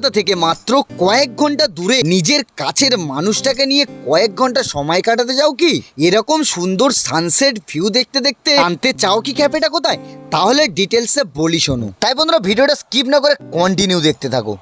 কলকাতা থেকে মাত্র কয়েক ঘণ্টা দূরে নিজের কাছের মানুষটাকে নিয়ে কয়েক ঘণ্টা সময় কাটাতে যাও কি? এরকম সুন্দর সানসেট ভিউ দেখতে দেখতে আনতে চাও কি ক্যাফেটা কোথায়? তাহলে ডিটেলসে বলি শোনো। তাই বন্ধুরা, ভিডিওটা স্কিপ না করে কন্টিনিউ দেখতে থাকো।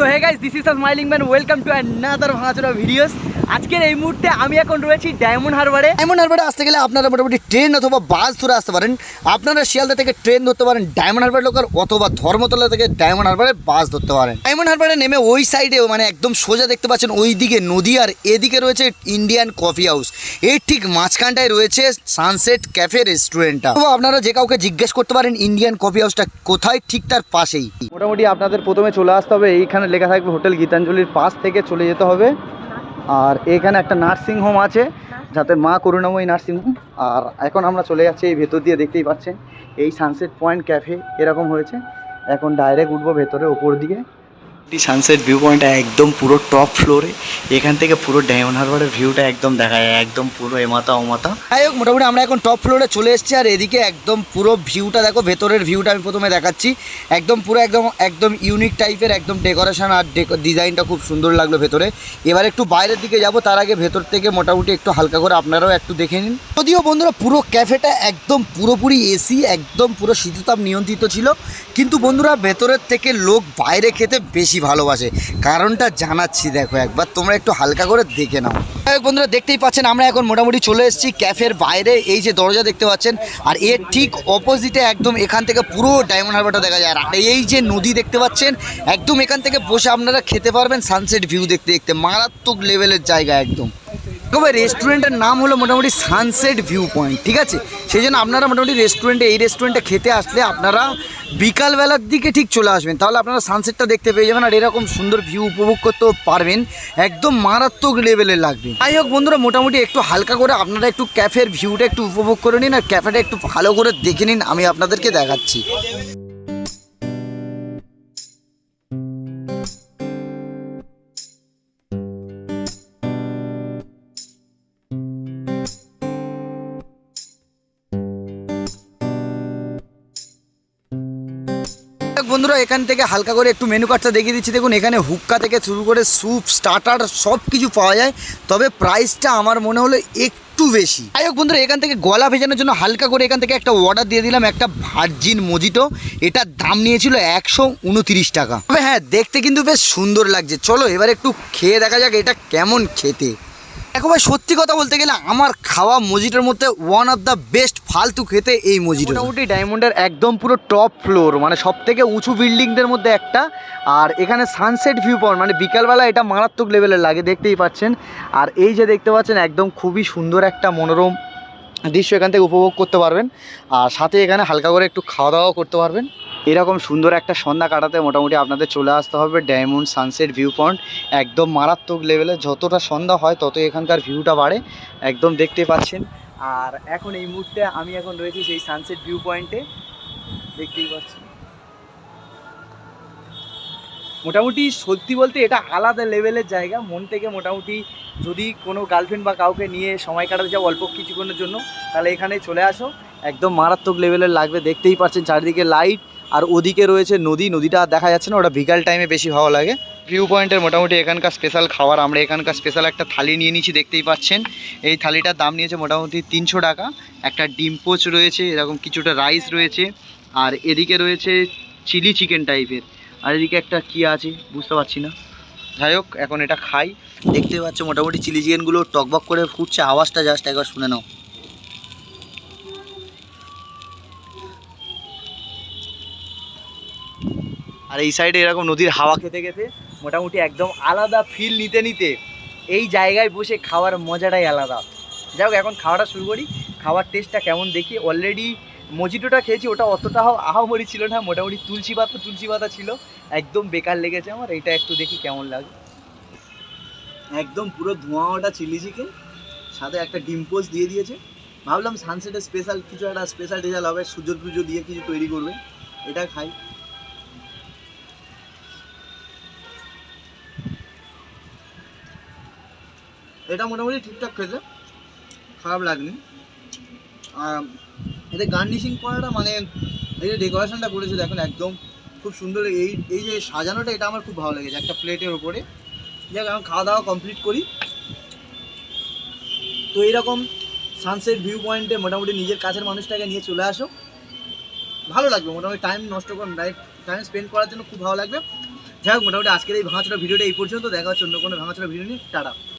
So hey guys this is the smiling man welcome to another ভাঁচড়া videos আজকের এই মুহূর্তে আমি এখন রয়েছি ডায়মন্ড হারবারে ডায়মন্ড হারবারে আসতে গেলে আপনারা মোটামুটি ট্রেন অথবা বাস ধরে আসতে পারেন। আপনারা শিয়ালদা থেকে ট্রেন ধরতে পারেন ডায়মন্ড হারবার লোকাল অথবা ধর্মতলা থেকে ডায়মন্ড হারবারে বাস ধরতে পারেন। ডায়মন্ড হারবারে নেমে ওই সাইডে মানে একদম সোজা দেখতে পাচ্ছেন ওই দিকে নদী আর এদিকে রয়েছে ইন্ডিয়ান কফি হাউস এর ঠিক মাঝখানটায় রয়েছে সানসেট ক্যাফে রেস্টুরেন্টটা তো আপনারা যে কাউকে জিজ্ঞেস করতে পারেন ইন্ডিয়ান কফি হাউসটা কোথায় ঠিক তার পাশেই। মোটামুটি আপনাদের প্রথমে চলে আসতে হবে এইখানে লেখা থাকবে হোটেল গীতাঞ্জলির পাশ থেকে চলে যেতে হবে। আর এখানে একটা নার্সিং হোম আছে, যাতে মা করুণাময়ী নার্সিং হোম। আর এখন আমরা চলে যাচ্ছি এই ভেতর দিয়ে, দেখতেই পাচ্ছেন। এই সানসেট পয়েন্ট ক্যাফে এরকম হয়েছে। এখন ডাইরেক্ট উঠবো ভেতরে ওপর দিকে সানসেট ভিউ পয়েন্টটা একদম পুরো টপ ফ্লোরে এখান থেকে পুরো ডায়মন্ড হারবারের ভিউটা একদম দেখা যায়, একদম পুরো এমাতা ওমাতা যাই হোক, মোটামুটি আমরা এখন টপ ফ্লোরে চলে এসেছি, আর এদিকে একদম পুরো ভিউটা দেখো, ভেতরের ভিউটা আমি প্রথমে দেখাচ্ছি। একদম পুরো একদম একদম ইউনিক টাইপের একদম ডেকোরেশন আর ডিজাইনটা খুব সুন্দর লাগল ভেতরে। এবার একটু বাইরের দিকে যাব, তার আগে ভেতর থেকে মোটামুটি একটু হালকা করে আপনারাও একটু দেখে নিন। যদিও বন্ধুরা, পুরো ক্যাফেটা একদম পুরোপুরি এসি একদম পুরো শীততাপ নিয়ন্ত্রিত ছিল। কিন্তু বন্ধুরা, ভেতরের থেকে লোক বাইরে খেতে বেশি ভালোবাসে। কারণটা জানাচ্ছি, দেখো একবার, তোমরা একটু হালকা করে দেখে নাও। বন্ধুরা, দেখতেই পাচ্ছেন, আমরা এখন মোটামুটি চলে এসেছি ক্যাফের বাইরে, এই যে দরজা দেখতে পাচ্ছেন, আর এর ঠিক অপোজিটে একদম এখান থেকে পুরো ডায়মন্ড হারবারটা দেখা যায়। আর এই যে নদী দেখতে পাচ্ছেন, একদম এখান থেকে বসে আপনারা খেতে পারবেন সানসেট ভিউ দেখতে দেখতে, মারাত্মক লেভেলের জায়গা একদম। তবে রেস্টুরেন্টের নাম হলো মোটামুটি সানসেট ভিউ পয়েন্ট ঠিক আছে? সেই জন্য আপনারা মোটামুটি রেস্টুরেন্টে এই রেস্টুরেন্টে খেতে আসলে আপনারা বিকালবেলার দিকে ঠিক চলে আসবেন। তাহলে আপনারা সানসেটটা দেখতে পেয়ে যাবেন আর এরকম সুন্দর ভিউ উপভোগ করতেও পারবেন। একদম মারাত্মক লেভেলের লাগবে। যাই হোক বন্ধুরা, মোটামুটি একটু হালকা করে আপনারা একটু ক্যাফের ভিউটা একটু উপভোগ করে নিন আর ক্যাফেটা একটু ভালো করে দেখে নিন, আমি আপনাদেরকে দেখাচ্ছি। বন্ধুরা, এখান থেকে হালকা করে একটু মেনু কার্ডটা দেখিয়ে দিচ্ছি। দেখুন, এখানে হুক্কা থেকে শুরু করে স্যুপ স্টার্টার সব কিছু পাওয়া যায়। তবে প্রাইসটা আমার মনে হলো একটু বেশি। যাই হোক বন্ধুরা, এখান থেকে গলা ভেজানোর জন্য হালকা করে এখান থেকে একটা অর্ডার দিয়ে দিলাম, একটা ভার্জিন মজিটো এটার দাম নিয়েছিল একশো উনতিরিশ টাকা। তবে হ্যাঁ দেখতে কিন্তু বেশ সুন্দর লাগছে। চলো, এবার একটু খেয়ে দেখা যাক এটা কেমন খেতে। দেখো ভাই, সত্যি কথা বলতে গেলে আমার খাওয়া মজিটার মধ্যে ওয়ান অফ দ্য বেস্ট ফালতু খেতে এই মজিটা মোটামুটি ডায়মন্ডের একদম পুরো টপ ফ্লোর মানে সব থেকে উঁচু বিল্ডিংদের মধ্যে একটা। আর এখানে সানসেট ভিউ পয়েন্ট মানে বিকালবেলা এটা মারাত্মক লেভেলের লাগে, দেখতেই পাচ্ছেন। আর এই যে দেখতে পাচ্ছেন, একদম খুবই সুন্দর একটা মনোরম দৃশ্য এখান থেকে উপভোগ করতে পারবেন। আর সাথে এখানে হালকা করে একটু খাওয়া দাওয়াও করতে পারবেন। এরকম সুন্দর একটা সন্ধ্যা কাটাতে মোটামুটি আপনাদের চলে আসতে হবে ডায়মন্ড সানসেট ভিউ পয়েন্ট একদম মারাত্মক লেভেলে যতটা সন্ধ্যা হয় তত এখানকার ভিউটা বাড়ে। একদম দেখতে পাচ্ছেন। আর এখন এই মুহূর্তে আমি এখন রয়েছি সেই সানসেট ভিউ পয়েন্টে দেখতেই পাচ্ছেন। মোটামুটি সত্যি বলতে এটা আলাদা লেভেলের জায়গা। মন থেকে মোটামুটি যদি কোনো গার্লফ্রেন্ড বা কাউকে নিয়ে সময় কাটাতে যাও অল্প কিছুক্ষণের জন্য, তাহলে এখানে চলে আসো। একদম মারাত্মক লেভেলের লাগবে। দেখতেই পাচ্ছেন চারিদিকে লাইট আর ওদিকে রয়েছে নদী, নদীটা দেখা যাচ্ছে না, ওটা বিকাল টাইমে বেশি ভালো লাগে। ভিউ পয়েন্টের মোটামুটি এখানকার স্পেশাল খাবার আমরা এখানকার স্পেশাল একটা থালি নিয়ে নিয়েছি, দেখতেই পাচ্ছেন। এই থালিটার দাম নিয়েছে মোটামুটি তিনশো টাকা। একটা ডিম পোচ রয়েছে, এরকম কিছুটা রাইস রয়েছে। আর এদিকে রয়েছে চিলি চিকেন টাইপের আর এদিকে একটা কি আছে, বুঝতে পারছি না। যাই হোক, এখন এটা খাই। দেখতে পাচ্ছ, মোটামুটি চিলি চিকেনগুলো টকবক করে ফুটছে, আওয়াজটা জাস্ট একবার শুনে নাও। আর এই সাইডে এরকম নদীর হাওয়া খেতে খেতে মোটামুটি একদম আলাদা ফিল নিতে নিতে এই জায়গায় বসে খাওয়ার মজাটাই আলাদা। যাই হোক, এখন খাওয়াটা শুরু করি। খাওয়ার টেস্টটা কেমন দেখি? অলরেডি মজিটোটা খেয়েছি, ওটা অতটা আহামরি ছিল না, মোটামুটি তুলসী পাতা তুলসী পাতা ছিল। একদম বেকার লেগেছে আমার, এটা একটু দেখি কেমন লাগে। একদম পুরো ধোঁয়া ওটা চিলি চিকেন সাথে একটা ডিম পোস্ট দিয়ে দিয়েছে। ভাবলাম সানসেটের স্পেশাল কিছু একটা স্পেশাল রেজাল্ট হবে সুযোগ পুজো দিয়ে কিছু তৈরি করবে। এটা খাই। এটা মোটামুটি ঠিকঠাক খেতে, খারাপ লাগনি। আর এতে গার্নিশিং করাটা মানে এই যে ডেকোরেশনটা করেছে দেখুন একদম খুব সুন্দর, এই এই যে সাজানোটা এটা আমার খুব ভালো লেগেছে একটা প্লেটের ওপরে যাক আমি খাওয়া দাওয়া কমপ্লিট করি। তো এইরকম সানসেট ভিউ পয়েন্টে মোটামুটি নিজের কাছের মানুষটাকে নিয়ে চলে আসো। ভালো লাগবে, মোটামুটি টাইম নষ্ট করুন টাইম স্পেন্ড করার জন্য খুব ভালো লাগবে। যাই হোক, মোটামুটি আজকের এই ভাঙাচোরা ভিডিওটা এই পর্যন্ত, দেখা হচ্ছে অন্য কোনো ভাঙাচোরা ভিডিও নিয়ে। টাটা।